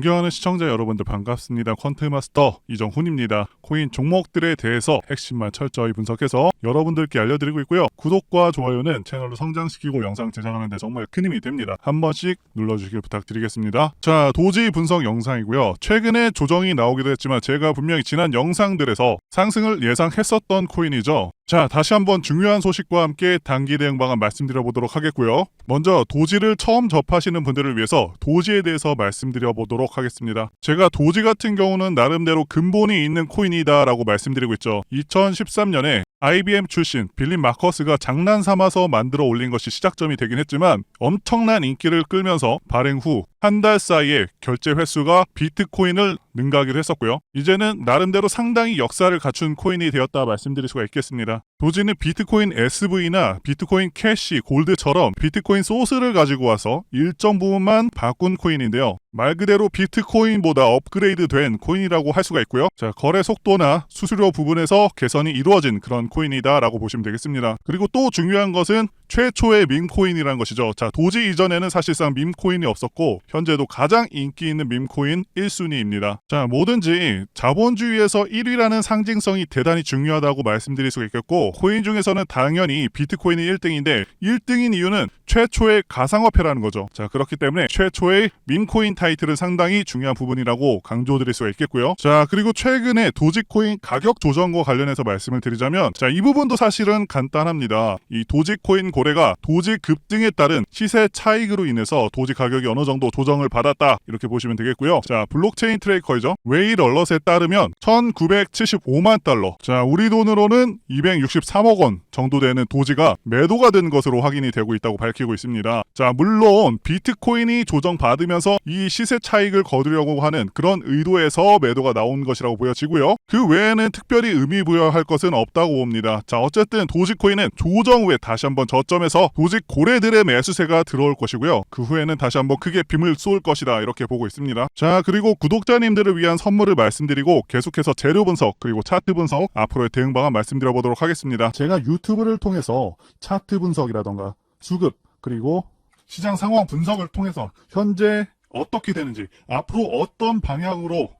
존경하는 시청자 여러분들 반갑습니다. 퀀트마스터 이정훈입니다. 코인 종목들에 대해서 핵심만 철저히 분석해서 여러분들께 알려드리고 있고요. 구독과 좋아요는 채널을 성장시키고 영상 제작하는 데 정말 큰 힘이 됩니다. 한 번씩 눌러주시길 부탁드리겠습니다. 자, 도지 분석 영상이고요. 최근에 조정이 나오기도 했지만 제가 분명히 지난 영상들에서 상승을 예상했었던 코인이죠. 자, 다시 한번 중요한 소식과 함께 단기 대응 방안 말씀드려 보도록 하겠고요. 먼저 도지를 처음 접하시는 분들을 위해서 도지에 대해서 말씀드려 보도록 하겠습니다. 제가 도지 같은 경우는 나름대로 근본이 있는 코인이다라고 말씀드리고 있죠. 2013년에 IBM 출신 빌린 마커스가 장난 삼아서 만들어 올린 것이 시작점이 되긴 했지만 엄청난 인기를 끌면서 발행 후 한 달 사이에 결제 횟수가 비트코인을 능가하기도 했었고요. 이제는 나름대로 상당히 역사를 갖춘 코인이 되었다 말씀드릴 수가 있겠습니다. 도지는 비트코인 SV나 비트코인 캐시, 골드처럼 비트코인 소스를 가지고 와서 일정 부분만 바꾼 코인인데요. 말 그대로 비트코인보다 업그레이드 된 코인이라고 할 수가 있고요. 자, 거래 속도나 수수료 부분에서 개선이 이루어진 그런 코인이다라고 보시면 되겠습니다. 그리고 또 중요한 것은 최초의 밈코인이라는 것이죠. 자, 도지 이전에는 사실상 밈코인이 없었고 현재도 가장 인기 있는 밈코인 1순위입니다. 자, 뭐든지 자본주의에서 1위라는 상징성이 대단히 중요하다고 말씀드릴 수가 있겠고 코인 중에서는 당연히 비트코인이 1등인데 1등인 이유는 최초의 가상화폐라는 거죠. 자, 그렇기 때문에 최초의 밈코인 타이틀은 상당히 중요한 부분이라고 강조드릴 수가 있겠고요. 자, 그리고 최근에 도지코인 가격 조정과 관련해서 말씀을 드리자면 자, 이 부분도 사실은 간단합니다. 이 도지코인 고래가 도지 급등에 따른 시세 차익으로 인해서 도지 가격이 어느 정도 조정을 받았다. 이렇게 보시면 되겠고요. 자, 블록체인 트레이커이죠. 웨일 얼럿에 따르면 1975만 달러. 자, 우리 돈으로는 263억 원 정도 되는 도지가 매도가 된 것으로 확인이 되고 있다고 밝히고 있습니다. 자, 물론 비트코인이 조정받으면서 이 시세 차익을 거두려고 하는 그런 의도에서 매도가 나온 것이라고 보여지고요. 그 외에는 특별히 의미 부여할 것은 없다고 봅니다. 자, 어쨌든 도지코인은 조정 후에 다시 한번 저점에서 도지 고래들의 매수세가 들어올 것이고요. 그 후에는 다시 한번 크게 빔을 쏠 것이다 이렇게 보고 있습니다. 자, 그리고 구독자님들을 위한 선물을 말씀드리고 계속해서 재료 분석 그리고 차트 분석 앞으로의 대응 방안 말씀드려 보도록 하겠습니다. 제가 유튜브를 통해서 차트 분석이라던가 수급 그리고 시장 상황 분석을 통해서 현재 어떻게 되는지 앞으로 어떤 방향으로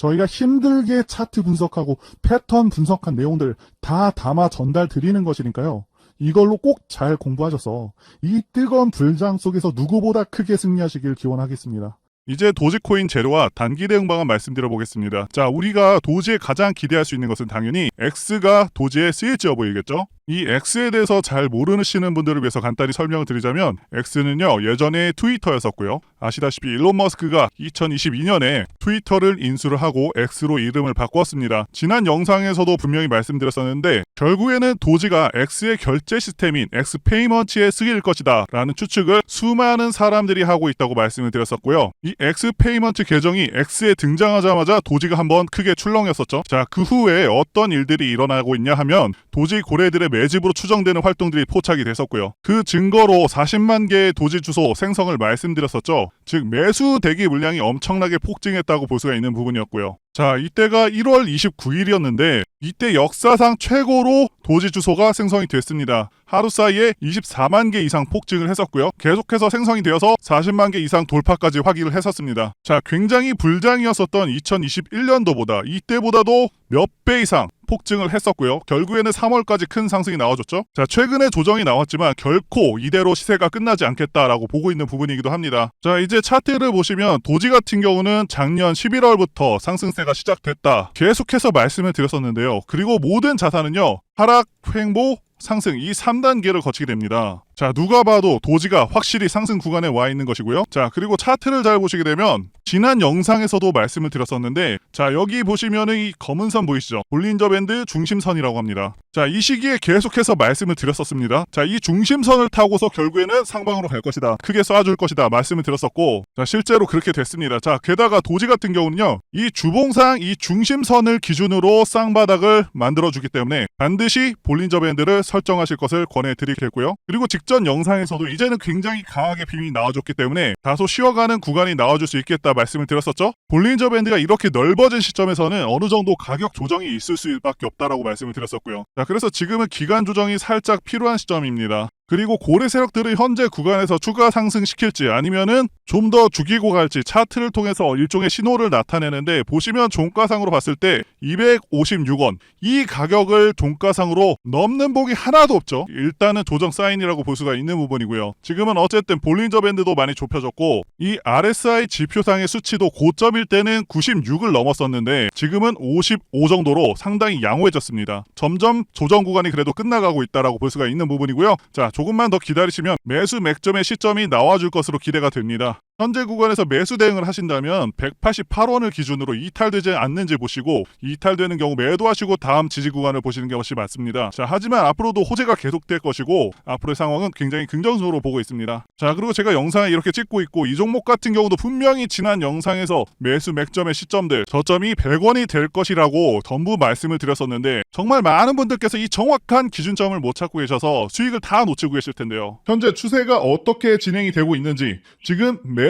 저희가 힘들게 차트 분석하고 패턴 분석한 내용들 다 담아 전달 드리는 것이니까요. 이걸로 꼭 잘 공부하셔서 이 뜨거운 불장 속에서 누구보다 크게 승리하시길 기원하겠습니다. 이제 도지코인 재료와 단기 대응 방안 말씀드려 보겠습니다. 자, 우리가 도지에 가장 기대할 수 있는 것은 당연히 X가 도지에 쓰일지 여부이겠죠? 이 X에 대해서 잘 모르시는 분들을 위해서 간단히 설명을 드리자면 X는요 예전에 트위터였었고요. 아시다시피 일론 머스크가 2022년에 트위터를 인수를 하고 X로 이름을 바꿨습니다. 지난 영상에서도 분명히 말씀드렸었는데 결국에는 도지가 X의 결제 시스템인 X페이먼트에 쓰일 것이다 라는 추측을 수많은 사람들이 하고 있다고 말씀을 드렸었고요. 이 X페이먼트 계정이 X에 등장하자마자 도지가 한번 크게 출렁였었죠. 자 그 후에 어떤 일들이 일어나고 있냐 하면 도지 고래들의 매집으로 추정되는 활동들이 포착이 됐었고요. 그 증거로 40만 개의 도지 주소 생성을 말씀드렸었죠. 즉 매수 대기 물량이 엄청나게 폭증했다고 볼 수가 있는 부분이었고요. 자, 이때가 1월 29일이었는데 이때 역사상 최고로 도지 주소가 생성이 됐습니다. 하루 사이에 24만 개 이상 폭증을 했었고요. 계속해서 생성이 되어서 40만 개 이상 돌파까지 확인을 했었습니다. 자, 굉장히 불장이었었던 2021년도보다 이때보다도 몇 배 이상 폭증을 했었고요. 결국에는 3월까지 큰 상승이 나와줬죠. 자, 최근에 조정이 나왔지만 결코 이대로 시세가 끝나지 않겠다라고 보고 있는 부분이기도 합니다. 자, 이제 차트를 보시면 도지 같은 경우는 작년 11월부터 상승세가 시작됐다. 계속해서 말씀을 드렸었는데요. 그리고 모든 자산은요. 하락, 횡보, 상승 이 3단계를 거치게 됩니다. 자, 누가 봐도 도지가 확실히 상승 구간에 와 있는 것이고요. 자, 그리고 차트를 잘 보시게 되면 지난 영상에서도 말씀을 드렸었는데 자, 여기 보시면은 이 검은 선 보이시죠? 볼린저 밴드 중심선이라고 합니다. 자, 이 시기에 계속해서 말씀을 드렸었습니다. 자, 이 중심선을 타고서 결국에는 상방으로 갈 것이다. 크게 쏴줄 것이다. 말씀을 드렸었고 자, 실제로 그렇게 됐습니다. 자, 게다가 도지 같은 경우는요. 이 주봉상 이 중심선을 기준으로 쌍바닥을 만들어 주기 때문에 반드시 볼린저 밴드를 설정하실 것을 권해 드리겠고요. 그리고 직전 영상에서도 이제는 굉장히 강하게 빔이 나와줬기 때문에 다소 쉬어가는 구간이 나와줄 수 있겠다 말씀을 드렸었죠. 볼린저 밴드가 이렇게 넓어진 시점에서는 어느 정도 가격 조정이 있을 수밖에 없다라고 말씀을 드렸었고요. 자, 그래서 지금은 기간 조정이 살짝 필요한 시점입니다. 그리고 고래 세력들을 현재 구간에서 추가 상승시킬지 아니면은 좀 더 죽이고 갈지 차트를 통해서 일종의 신호를 나타내는데 보시면 종가상으로 봤을 때 256원 이 가격을 종가상으로 넘는 복이 하나도 없죠. 일단은 조정 사인이라고 볼 수가 있는 부분이고요. 지금은 어쨌든 볼린저 밴드도 많이 좁혀졌고 이 RSI 지표상의 수치도 고점일 때는 96을 넘었었는데 지금은 55 정도로 상당히 양호해졌습니다. 점점 조정 구간이 그래도 끝나가고 있다라고 볼 수가 있는 부분이고요. 자, 조금만 더 기다리시면 매수 맥점의 시점이 나와줄 것으로 기대가 됩니다. 현재 구간에서 매수 대응을 하신다면 188원을 기준으로 이탈되지 않는지 보시고 이탈되는 경우 매도하시고 다음 지지 구간을 보시는 것이 맞습니다. 자, 하지만 앞으로도 호재가 계속될 것이고 앞으로의 상황은 굉장히 긍정적으로 보고 있습니다. 자, 그리고 제가 영상을 이렇게 찍고 있고 이 종목 같은 경우도 분명히 지난 영상에서 매수 맥점의 시점들 저점이 100원이 될 것이라고 전부 말씀을 드렸었는데 정말 많은 분들께서 이 정확한 기준점을 못 찾고 계셔서 수익을 다 놓치고 계실 텐데요. 현재 추세가 어떻게 진행이 되고 있는지 지금 매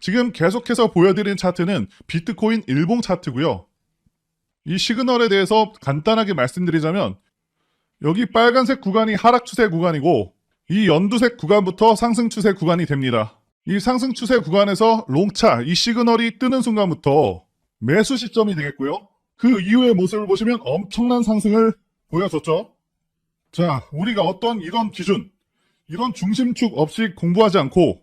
지금 계속해서 보여드린 차트는 비트코인 일봉 차트고요. 이 시그널에 대해서 간단하게 말씀드리자면 여기 빨간색 구간이 하락 추세 구간이고 이 연두색 구간부터 상승 추세 구간이 됩니다. 이 상승 추세 구간에서 롱차 이 시그널이 뜨는 순간부터 매수 시점이 되겠고요. 그 이후의 모습을 보시면 엄청난 상승을 보여줬죠. 자, 우리가 어떤 이런 기준, 이런 중심축 없이 공부하지 않고